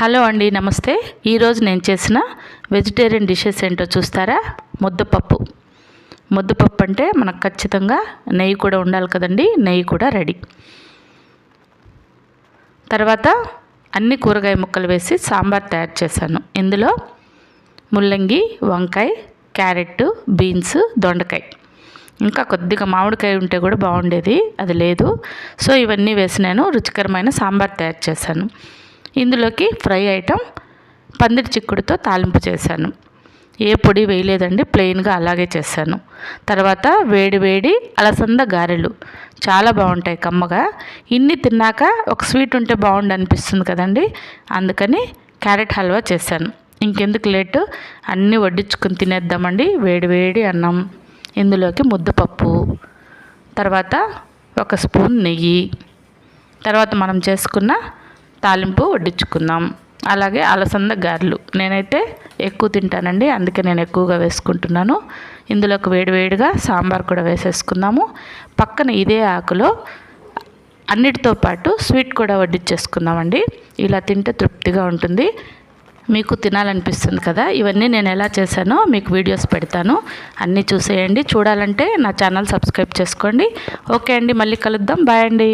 Hello అండి నమస్తే. ఈరోజు నేను చేసిన వెజిటేరియన్ డిషెస్ ఏంటో చూస్తారా? ముద్దపప్పు. ముద్దపప్పు అంటే మనకు ఖచ్చితంగా నెయ్యి కూడా ఉండాలి కదండి నెయ్యి కూడా రెడీ. తర్వాత అన్ని కూరగాయ ముక్కలు వేసి సాంబార్ తయారు చేశాను. ఇందులో ముల్లంగి వంకాయ క్యారెట్ బీన్స్ దొండకాయ. ఇంకా కొద్దిగా మామిడికాయ ఉంటే కూడా బాగుండేది అది లేదు. సో ఇవన్నీ వేసి నేను రుచికరమైన సాంబార్ తయారు చేశాను. ఇందులోకి ఫ్రై ఐటెం పందిరి చిక్కుడుతో తాలింపు చేశాను. ఏ పొడి వేయలేదండి ప్లెయిన్గా అలాగే చేశాను. తర్వాత వేడి వేడి అలసంద గారెలు. చాలా బాగుంటాయి కమ్మగా. ఇన్ని తిన్నాక ఒక స్వీట్ ఉంటే బాగుండు అనిపిస్తుంది కదండి. అందుకని క్యారెట్ హల్వా చేశాను. ఇంకెందుకు లేటు? అన్నీ వడ్డించుకుని తినేద్దామండి. వేడి వేడి అన్నం. ఇందులోకి ముద్దపప్పు. తర్వాత ఒక స్పూన్ నెయ్యి. తర్వాత మనం చేసుకున్న తాలింపు వడ్డించుకుందాం. అలాగే అలసంద గారెలు. నేనైతే ఎక్కువ తింటానండి అందుకే నేను ఎక్కువగా వేసుకుంటున్నాను. ఇందులోకి వేడివేడిగా సాంబార్ కూడా వేసేసుకుందాము. పక్కన ఇదే ఆకులో అన్నిటితో పాటు స్వీట్ కూడా వడ్డించేసుకుందామండి. ఇలా తింటే తృప్తిగా ఉంటుంది. మీకు తినాలనిపిస్తుంది కదా? ఇవన్నీ నేను ఎలా చేశానో మీకు వీడియోస్ పెడతాను. అన్నీ చూసేయండి. చూడాలంటే నా ఛానల్ సబ్స్క్రైబ్ చేసుకోండి. ఓకే అండి మళ్ళీ కలుద్దాం. బాయ్ అండి.